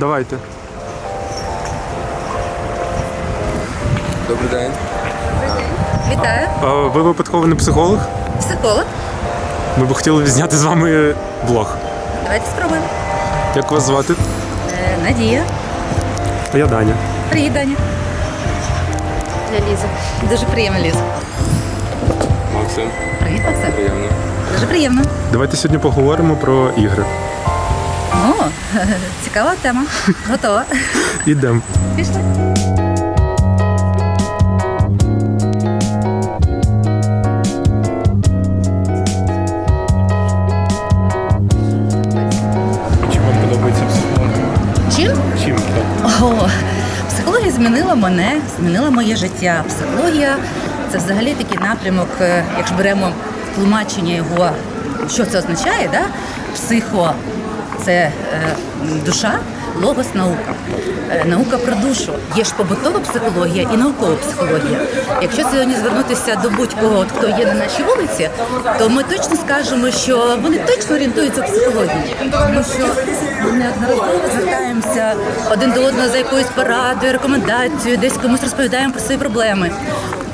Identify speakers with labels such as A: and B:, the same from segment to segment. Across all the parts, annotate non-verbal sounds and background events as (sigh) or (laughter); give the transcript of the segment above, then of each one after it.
A: Давайте.
B: Добрий день.
C: Вітаю,
A: А, ви випадково не психолог?
C: психолог.
A: Ми б хотіли зняти з вами блог.
C: Давайте спробуємо.
A: Як вас звати?
C: Е, Надія.
A: А я Даня.
C: Привіт, Даня. Я Ліза. Дуже приємно, Ліза.
B: Максим.
C: Привіт, Максим.
B: Приємно.
C: Дуже приємно.
A: Давайте сьогодні поговоримо про ігри. (laughs)
C: Цікава тема. Готова.
A: Ідемо.
C: Пішли.
A: Чи вам подобається психологія?
C: Чим?
A: Чим так?
C: О, психологія змінила мене, змінила моє життя. Психологія це взагалі такий напрямок, е, якщо беремо тлумачення його, що це означає, да? психо це е, душа, логос наука. Е, наука про душу. Є ж побутова психологія і наукова психологія. Якщо сьогодні звернутися до будь-кого, хто є на нашій вулиці, то ми точно скажемо, що вони точно орієнтуються в психології, тому що неодноразово звертаємося один до одного за якоюсь порадою, рекомендацією, десь комусь розповідаємо про свої проблеми.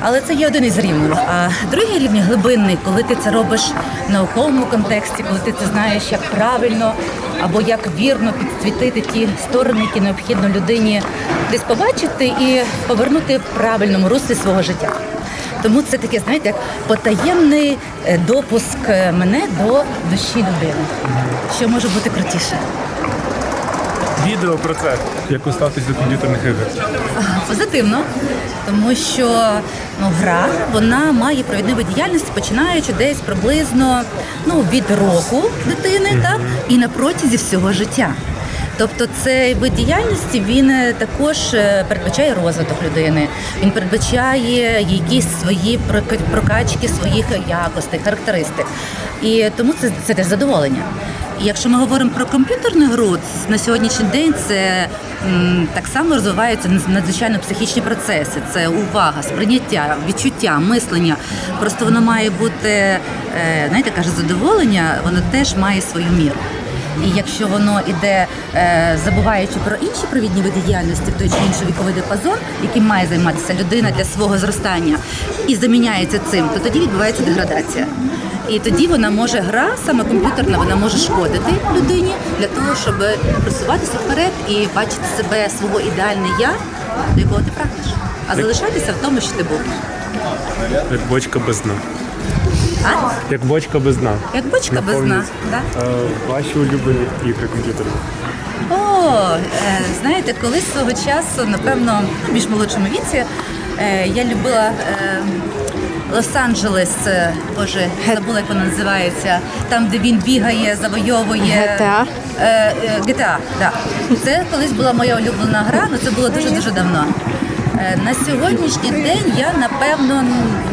C: Але це є один із рівнів. А другий рівень глибинний, коли ти це робиш в науковому контексті, коли ти це знаєш, як правильно або як вірно підсвітити ті сторони, які необхідно людині десь побачити і повернути в правильному руслі свого життя. Тому це таке, знаєте, як потаємний е, допуск е, мене до душі людини. Що може бути крутіше?
A: Відео про це. Як ви ставитесь до комп'ютерних ігор?
C: Позитивно, тому що ну, гра вона має провідний вид діяльності, починаючи десь приблизно ну, від року дитини, так і на протязі всього життя. Тобто цей вид діяльності він е, також е, передбачає розвиток людини. Він передбачає якісь свої прока- прокачки своїх якостей, характеристик. І тому це, це теж задоволення. І якщо ми говоримо про комп'ютерну гру, на сьогоднішній день це так само розвиваються надзвичайно психічні процеси. Це увага, сприйняття, відчуття, мислення. Просто воно має бути, е, знаєте, каже, задоволення, воно теж має свою міру. І якщо воно іде, е, забуваючи про інші провідні види діяльності, той чи інший віковий діапазон, яким має займатися людина для свого зростання, і заміняється цим, то тоді відбувається деградація. І тоді вона може гра, саме комп'ютерна, вона може шкодити людині для того, щоб просуватися вперед і бачити себе свого ідеальне я, до якого ти прагнеш, а залишатися в тому, що ти був.
A: Як бочка без дна.
C: А?
A: Як бочка без дна.
C: Як бочка без дна. Да?
A: Е, Ваші улюблені ігри комп'ютерні.
C: О, е, знаєте, колись свого часу, напевно, в більш молодшому віці, е, я любила е, Лос-Анджелес, боже, забула, як вона називається, там, де він бігає, завойовує.
D: GTA?
C: GTA, да. Це колись була моя улюблена гра, але це було дуже-дуже давно. Е, На сьогоднішній день я напевно,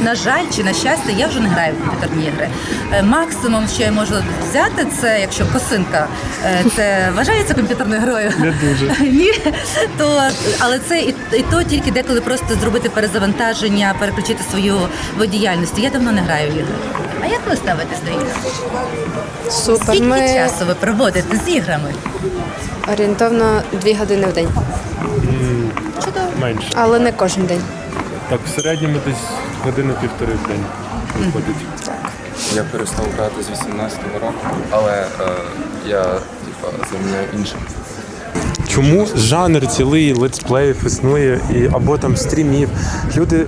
C: на жаль чи на щастя, я вже не граю в комп'ютерні ігри. Е, Максимум, що я можу взяти, це якщо косинка, е, це вважається комп'ютерною грою.
A: Не дуже. (laughs)
C: Ні, то але це і, і то тільки деколи просто зробити перезавантаження, переключити свою вид діяльності. Я давно не граю в ігри. А як ви ставитесь до ігор?
D: Супер.
C: Скільки
D: Ми
C: часу ви проводите з іграми?
D: орієнтовно дві години в день,
C: Чудово.
A: Менше.
D: але не кожен день.
A: Так, в середньому десь години-півтори в день виходить.
B: Я перестав грати з 18-го року, але е, я типа заміняю іншим.
A: Чому жанр цілий летсплеїв існує і або там стрімів? Люди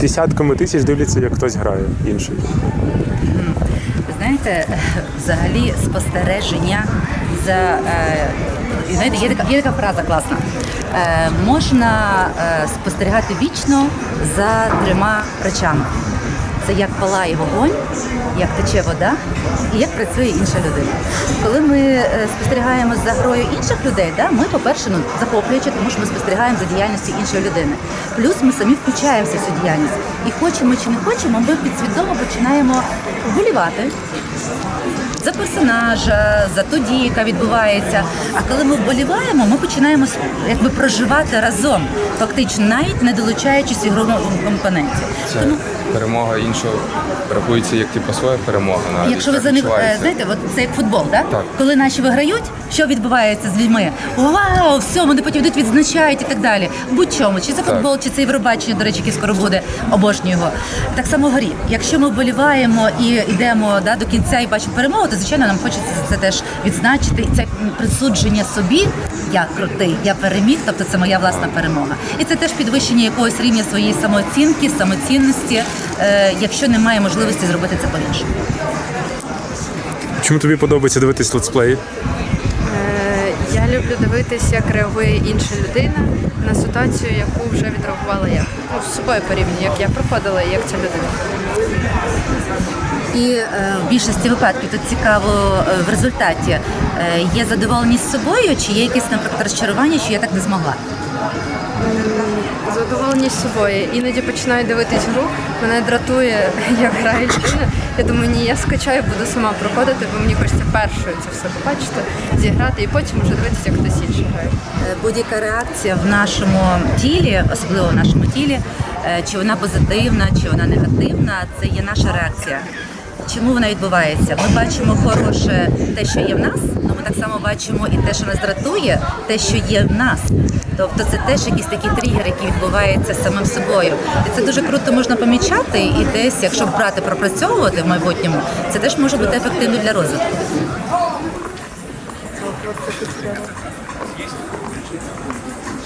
A: десятками тисяч дивляться, як хтось грає інший.
C: Ви знаєте, взагалі спостереження за е, знаєте, є така, є така фраза класна. Е, можна е, спостерігати вічно за трьома речами. Це як палає вогонь, як тече вода і як працює інша людина. Коли ми е, спостерігаємо за грою інших людей, да, ми, по-перше, ну, захоплюючи, тому що ми спостерігаємо за діяльністю іншої людини. Плюс ми самі включаємося в цю діяльність. І хочемо чи не хочемо, ми підсвідомо починаємо вболівати за персонажа, за ту дію, яка відбувається. А коли ми вболіваємо, ми починаємо якби проживати разом, фактично, навіть не долучаючись ігровому компоненті. Тому
B: перемога іншого рахується як типу своя перемога. Навіть
C: Якщо ви за них е, знаєте, от це як футбол, так?
B: Так.
C: Коли наші виграють, що відбувається з людьми? Вау, все, вони потім йдуть, відзначають і так далі. Будь-чому, чи це
B: Так.
C: футбол, чи це Євробачення, до речі, яке скоро буде, обожнюю його. Так само в горі. Якщо ми вболіваємо і йдемо да, до кінця і бачимо перемогу, то звичайно нам хочеться це теж відзначити. І це присудження собі. Я крутий, я переміг, тобто це моя власна перемога. І це теж підвищення якогось рівня своєї самооцінки, самоцінності, якщо немає можливості зробити це по-іншому.
A: Чому тобі подобається дивитись летсплеї?
D: Е, Я люблю дивитися, як реагує інша людина на ситуацію, яку вже відреагувала я. Ну, з собою порівнюю, як я проходила і як ця людина.
C: І е, в більшості випадків тут цікаво е, в результаті е, є задоволеність собою, чи є якесь, наприклад, розчарування, що я так не змогла.
D: Задоволеність собою. Іноді починаю дивитись гру, мене дратує, як грає людина. Я думаю, ні, я скачаю, буду сама проходити, бо мені хочеться першою це все побачити, зіграти і потім вже дивитися, як хтось інший грає.
C: Е, Будь-яка реакція в нашому тілі, особливо в нашому тілі, е, чи вона позитивна, чи вона негативна, це є наша реакція. Чому вона відбувається? Ми бачимо хороше те, що є в нас, але ми так само бачимо і те, що нас дратує, те, що є в нас. Тобто це теж якийсь такий тригер, який відбувається самим собою. І це дуже круто можна помічати, і десь, якщо брати пропрацьовувати в майбутньому, це теж може бути ефективно для розвитку.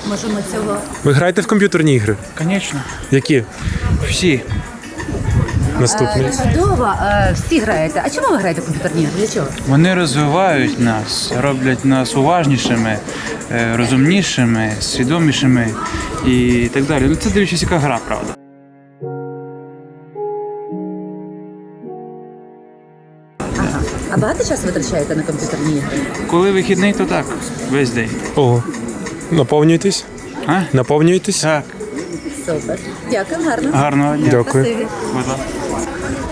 C: Можемо цього
A: Ви граєте в комп'ютерні ігри?
E: Звісно,
A: Які?
E: всі.
A: Наступний.
C: Чудово, е, всі граєте. А чому ви граєте в комп'ютерні ігри? Для чого?
E: Вони розвивають нас, роблять нас уважнішими, е, розумнішими, свідомішими і так далі. Ну це дивлячись, яка гра, правда.
C: А багато часу витрачаєте на комп'ютерні ігри?
E: Коли вихідний, то так, весь день.
A: Ого. Наповнюєтесь?
E: А?
A: Наповнюєтесь?
E: Так,
C: Супер. Дякую, гарно.
E: гарного дня.
A: Дякую.
C: Спасибі.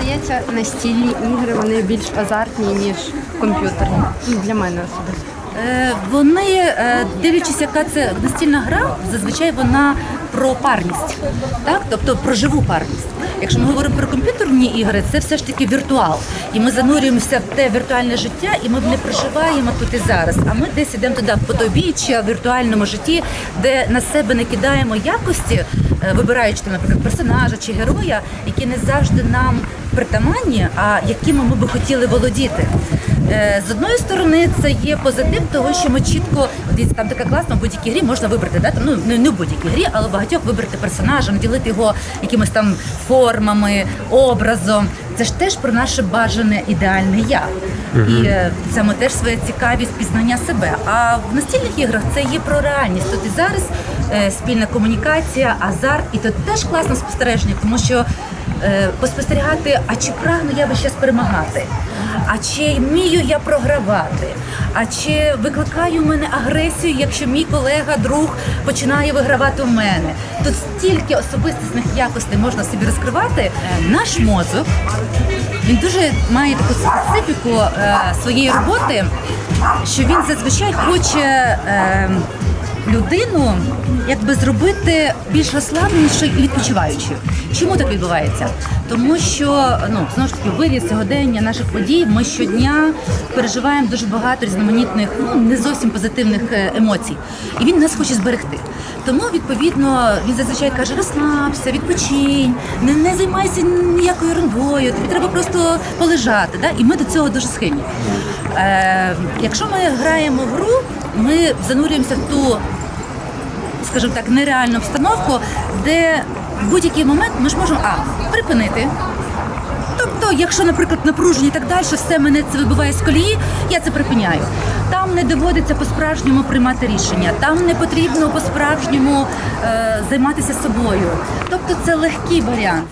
D: Здається, настільні ігри вони більш азартні, ніж комп'ютерні. Ну, Для мене особисто.
C: Е, Вони, е, дивлячись, яка це настільна гра, зазвичай вона про парність, так? тобто про живу парність. Якщо ми говоримо про комп'ютерні ігри, це все ж таки віртуал. І ми занурюємося в те віртуальне життя, і ми не проживаємо тут і зараз. А ми десь ідемо туди в потойбіччя, в віртуальному житті, де на себе не кидаємо якості, е, вибираючи наприклад, персонажа чи героя, які не завжди нам притаманні, а якими ми би хотіли володіти. Е, З одної сторони, це є позитив, того що ми чітко дивіться, там така класна в будь-якій грі можна вибрати, да? там, ну не, не в будь-якій грі, але багатьох вибрати персонажа, наділити його якимись там формами, образом. Це ж теж про наше бажане ідеальне я. І е, це ми теж своя цікавість пізнання себе. А в настільних іграх це є про реальність. Тут і зараз е, спільна комунікація, азарт, і тут теж класне спостереження, тому що поспостерігати, а чи прагну я весь час перемагати, а чи вмію я програвати, а чи викликає у мене агресію, якщо мій колега, друг починає вигравати у мене. Тут стільки особистісних якостей можна собі розкривати. Е, Наш мозок він дуже має таку специфіку е, своєї роботи, що він зазвичай хоче. Е, людину якби зробити більш розслабленішою і відпочиваючою. Чому так відбувається? Тому що ну знову ж таки виріс сьогодення наших подій. Ми щодня переживаємо дуже багато різноманітних, ну не зовсім позитивних е, емоцій, і він нас хоче зберегти. Тому відповідно він зазвичай каже: розслабся, відпочинь, не, не займайся ніякою ерундою, тобі треба просто полежати. Да? І ми до цього дуже схильні. Е, якщо ми граємо в гру, ми занурюємося в ту скажімо так, нереальну обстановку, де в будь-який момент ми ж можемо а припинити. Тобто, якщо, наприклад, напруження і так далі, все мене це вибиває з колії, я це припиняю. Там не доводиться по-справжньому приймати рішення, там не потрібно по-справжньому е, займатися собою. Тобто це легкий варіант.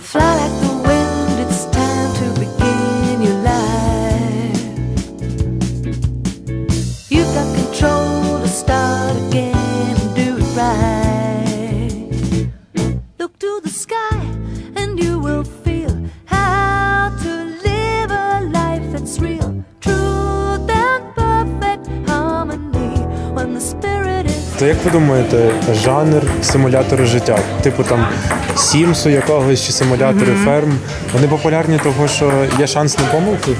A: То як ви думаєте, жанр симулятори життя, типу там Сімсу якогось чи симулятори ферм, вони популярні того, що є шанс на помилки,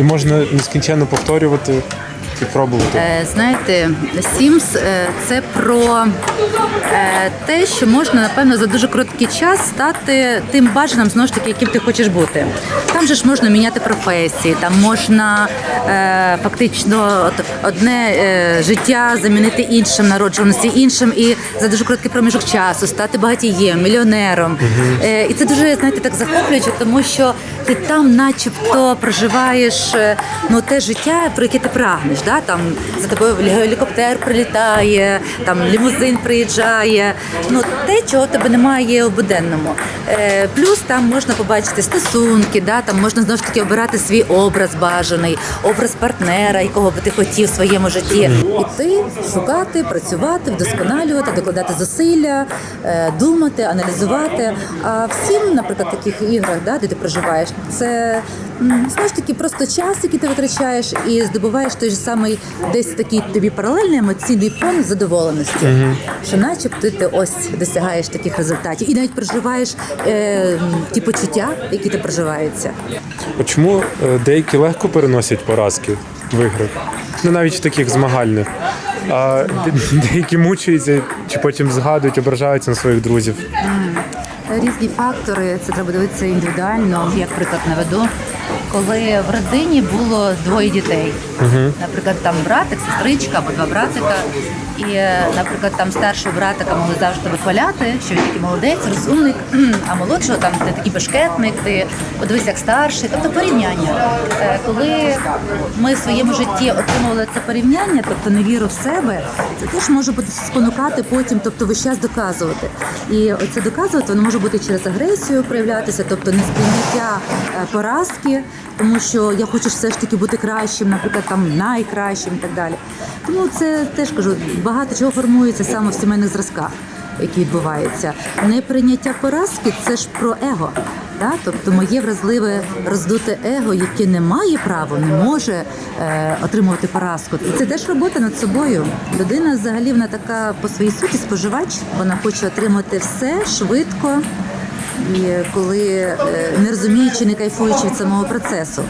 A: і можна нескінченно повторювати і пробувати.
C: Е, Знаєте, Sims е, це про е, те, що можна, напевно, за дуже короткий час стати тим бажаним, знову ж таки, яким ти хочеш бути. Там же ж можна міняти професії, там можна фактично одне життя замінити іншим народжуваності, іншим і за дуже короткий проміжок часу стати багатієм, мільйонером. Е, і це дуже, знаєте, так захоплююче, тому що ти там, начебто, проживаєш е, ну, те життя, про яке ти прагнеш. Да? Там за тобою гелікоптер прилітає, там лімузин приїжджає. Ну те, чого тебе немає у буденному. Е, плюс там можна побачити стосунки, да? там можна знову ж таки обирати свій образ бажаний, образ партнера, якого би ти хотів в своєму житті. Іти, шукати, працювати, вдосконалювати, докладати зусилля, е, думати, аналізувати. А всім, наприклад, таких іграх, да, де ти проживаєш, це знову ж таки просто час, який ти витрачаєш, і здобуваєш той же самий десь такий тобі паралельний емоційний фон задоволеності, що начебто ти ось досягаєш таких результатів і навіть проживаєш е, ті почуття, які ти проживаються.
A: Чому е, деякі легко переносять поразки в іграх? Ну навіть в таких змагальних. А деякі мучаються чи потім згадують, ображаються на своїх друзів.
C: Різні фактори, це треба дивитися індивідуально. Як приклад наведу, коли в родині було двоє дітей, наприклад, там братик, сестричка або два братика, і, е, наприклад, там старшого братика могли завжди вихваляти, що він такий молодець, розумник, а молодшого там ти такий бешкетник, ти подивись як старший. Тобто порівняння. Е, Коли ми в своєму житті отримували це порівняння, тобто невіру в себе, це теж може бути спонукати потім, тобто весь час доказувати. І оце доказувати воно може бути через агресію проявлятися, тобто несприйняття е, поразки, тому що я хочу все ж таки бути кращим, наприклад, там найкращим і так далі. Тому це теж кажу, багато чого формується саме в сімейних зразках. Які відбуваються, неприйняття поразки це ж про его. Да? Тобто моє вразливе роздуте его, яке не має права, не може е, отримувати поразку. І це теж робота над собою. Людина взагалі вона така по своїй суті споживач. Вона хоче отримати все швидко. І коли е, не розуміючи, не кайфуючи від самого процесу.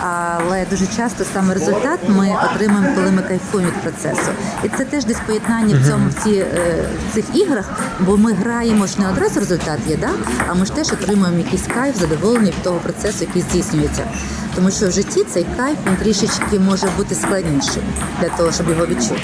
C: Але дуже часто саме результат ми отримуємо, коли ми кайфуємо від процесу. І це теж десь поєднання в цьому в, ці, е, в цих іграх, бо ми граємо ж не одразу результат є, да? а ми ж теж отримуємо якийсь кайф, задоволення від того процесу, який здійснюється. Тому що в житті цей кайф він трішечки може бути складніший для того, щоб його відчути.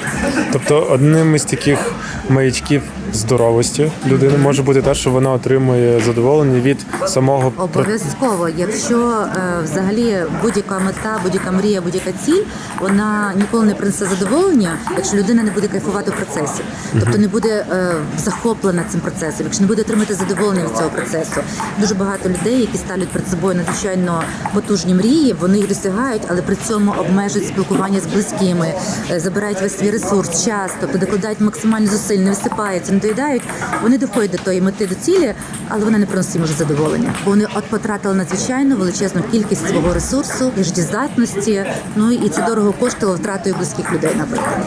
A: Тобто одним із таких маячків здоровості людини. Може бути те, що вона отримує задоволення від самого
C: Обов'язково, якщо е, взагалі будь-яка мета, будь-яка мрія, будь-яка ціль, вона ніколи не принесе задоволення, якщо людина не буде кайфувати в процесі, тобто не буде е, захоплена цим процесом, якщо не буде отримати задоволення від цього процесу. Дуже багато людей, які ставлять перед собою надзвичайно потужні мрії, вони їх досягають, але при цьому обмежують спілкування з близькими, е, забирають весь свій ресурс, час, тобто докладають максимально зусиль, не висипаються, доїдають. Вони доходять до тої мети до цілі, але вони не приносять їм вже задоволення, бо вони от потратили надзвичайно величезну кількість свого ресурсу і життєздатності. Ну і це дорого коштувало втратою близьких людей, наприклад.